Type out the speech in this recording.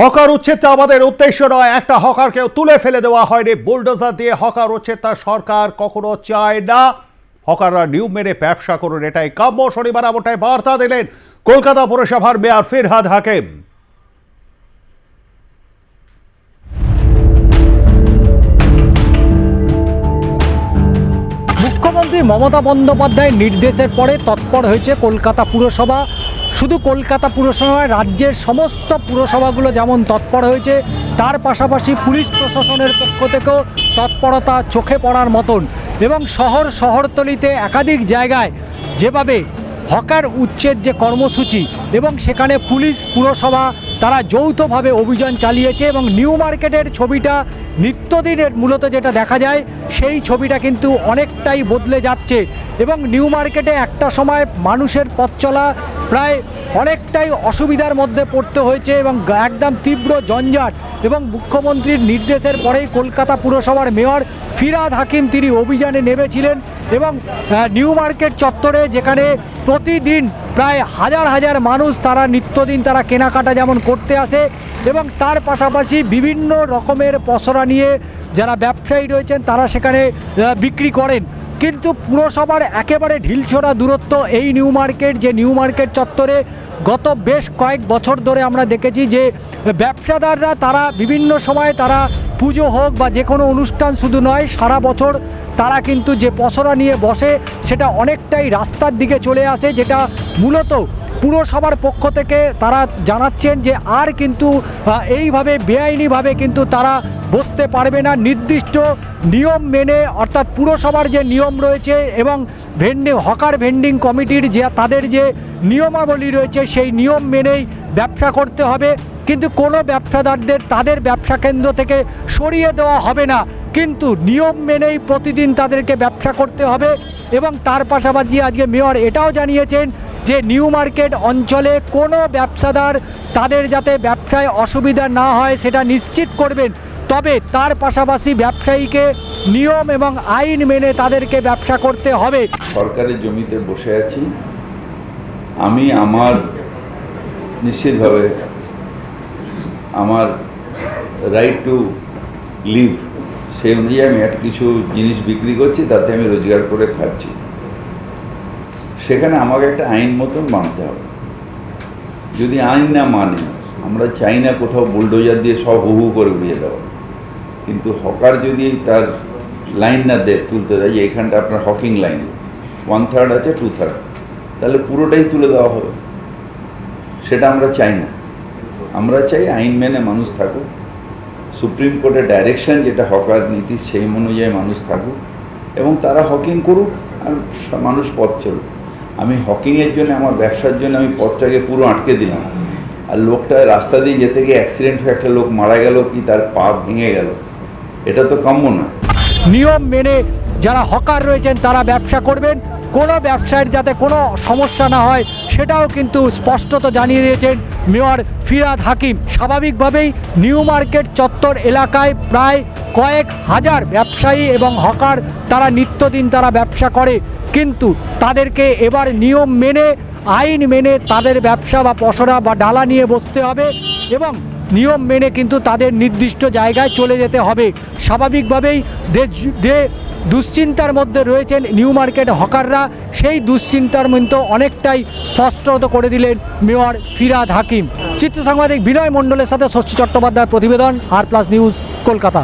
Hawker উচ্ছেদটা আমাদের উদ্দেশ্য নয়। একটা হকারকেও তুলে ফেলে দেওয়া হয়নি। বুলডোজার দিয়ে হকার উচ্ছেদটা সরকার কখনো চায় না। হকাররা নিয়ম মেনে ব্যবসা করুন, এটাই কাম্য। শনিবার এমনটাই বার্তা দিলেন কলকাতা পুরসভার মেয়র ফিরহাদ হাকিম। মুখ্যমন্ত্রী মমতা বন্দ্যোপাধ্যায়ের নির্দেশের পরে তৎপর হয়েছে কলকাতা পুরসভা। শুধু কলকাতা পুরসভা রাজ্যের সমস্ত পুরসভাগুলো যেমন তৎপর হয়েছে, তার পাশাপাশি পুলিশ প্রশাসনের পক্ষ থেকেও তৎপরতা চোখে পড়ার মতন এবং শহর শহরতলিতে একাধিক জায়গায় যেভাবে হকার উচ্ছেদ যে কর্মসূচি এবং সেখানে পুলিশ পুরসভা তারা যৌথভাবে অভিযান চালিয়েছে এবং নিউ মার্কেটের ছবিটা নিত্যদিনের মূলত যেটা দেখা যায়, সেই ছবিটা কিন্তু অনেকটাই বদলে যাচ্ছে এবং নিউ মার্কেটে একটা সময় মানুষের পথ চলা প্রায় অনেকটাই অসুবিধার মধ্যে পড়তে হয়েছে এবং একদম তীব্র জঞ্জাট এবং মুখ্যমন্ত্রীর নির্দেশের পরেই কলকাতা পুরসভার মেয়র ফিরাদ হাকিম তিনি অভিযানে নেমেছিলেন এবং নিউ মার্কেট চত্বরে যেখানে প্রতিদিন প্রায় হাজার হাজার মানুষ তারা নিত্যদিন তারা কেনাকাটা যেমন করতে আসে এবং তার পাশাপাশি বিভিন্ন রকমের পসরা নিয়ে যারা ব্যবসায়ী রয়েছেন তারা সেখানে বিক্রি করেন। কিন্তু পুরসভার একেবারে ঢিলছোড়া দূরত্ব এই নিউ মার্কেট, যে নিউ মার্কেট চত্বরে গত বেশ কয়েক বছর ধরে আমরা দেখেছি যে ব্যবসাদাররা তারা বিভিন্ন সময় তারা পুজো হোক বা যে কোনো অনুষ্ঠান শুধু নয়, সারা বছর তারা কিন্তু যে পসরা নিয়ে বসে সেটা অনেকটাই রাস্তার দিকে চলে আসে, যেটা মূলত পুরসভার পক্ষ থেকে তারা জানাচ্ছেন যে আর কিন্তু এইভাবে, বেআইনিভাবে কিন্তু তারা বসতে পারবে না। নির্দিষ্ট নিয়ম মেনে, অর্থাৎ পুরসভার যে নিয়ম রয়েছে এবং ভেন্ডিং, হকার ভেন্ডিং কমিটির যে, তাদের যে নিয়মাবলী রয়েছে, সেই নিয়ম মেনেই ব্যবসা করতে হবে। কিন্তু কোনো ব্যবসাদারদের, তাদের ব্যবসা কেন্দ্র থেকে সরিয়ে দেওয়া হবে না। কিন্তু নিয়ম মেনেই প্রতিদিন তাদেরকে ব্যবসা করতে হবে এবং তার পাশাপাশি আজকে মেয়র এটাও জানিয়েছেন যে নিউ মার্কেট অঞ্চলে কোনো ব্যবসাদার তাদের যাতে ব্যবসায় অসুবিধা না হয় সেটা নিশ্চিত করবেন। তবে তার পাশাপাশি ব্যবসায়ীকে নিয়ম এবং আইন মেনে তাদেরকে ব্যবসা করতে হবে। সরকারের জমিতে বসে আছি। আমি আমার নিশ্চিতভাবে আমার রাইট টু লিভ সেই অনুযায়ী আমি কিছু জিনিস বিক্রি করছি, তাতে আমি রোজগার করে খাচ্ছি। সেখানে আমাকে একটা আইন মতন মানতে হবে। যদি আইন না মানে আমরা চাই না কোথাও বুলডোজার দিয়ে সব হু হু করে উড়িয়ে দেওয়া। কিন্তু হকার যদি তার লাইন না দেয়, তুলতে দেয়, যে এখানটা আপনার হকিং লাইন ওয়ান থার্ড আছে টু থার্ড তাহলে পুরোটাই তুলে দেওয়া হবে। সেটা আমরা চাই না। আমরা চাই আইন মেনে মানুষ থাকুক। সুপ্রিম কোর্টের ডাইরেকশন যেটা হকার নীতি, সেই অনুযায়ী মানুষ থাকুক এবং তারা হকিং করুক আর মানুষ পথ চলুক। আমি হকিংয়ের জন্য, আমার ব্যবসার জন্য আমি পথটাকে পুরো আটকে দিলাম। আর লোকটা রাস্তা দিয়ে যেতে গিয়ে অ্যাক্সিডেন্ট হয়ে একটা লোক মারা গেল কি তার পা ভেঙে গেল। এটা তো কাম্য না। নিয়ম মেনে যারা হকার রয়েছেন তারা ব্যবসা করবেন। কোনো ব্যবসায়ীর যাতে কোনো সমস্যা না হয়, সেটাও কিন্তু স্পষ্টত জানিয়ে দিয়েছেন মেয়র ফিরাদ হাকিম। স্বাভাবিকভাবেই নিউ মার্কেট চত্বর এলাকায় প্রায় কয়েক হাজার ব্যবসায়ী এবং হকার তারা নিত্যদিন তারা ব্যবসা করে। কিন্তু তাদেরকে এবার নিয়ম মেনে, আইন মেনে তাদের ব্যবসা বা পসরা বা ডালা নিয়ে বসতে হবে এবং নিয়ম মেনে কিন্তু তাদের নির্দিষ্ট জায়গায় চলে যেতে হবে। স্বাভাবিকভাবেই যে দুশ্চিন্তার মধ্যে রয়েছেন নিউ মার্কেট হকাররা। সেই দুশ্চিন্তার মধ্যে অনেকটাই স্পষ্টত করে দিলেন মেয়র ফিরাদ হাকিম। চিত্র সাংবাদিক বিনয় মণ্ডলের সাথে ষষ্ঠী চট্টোপাধ্যায়ের প্রতিবেদন, আর প্লাস নিউজ, কলকাতা।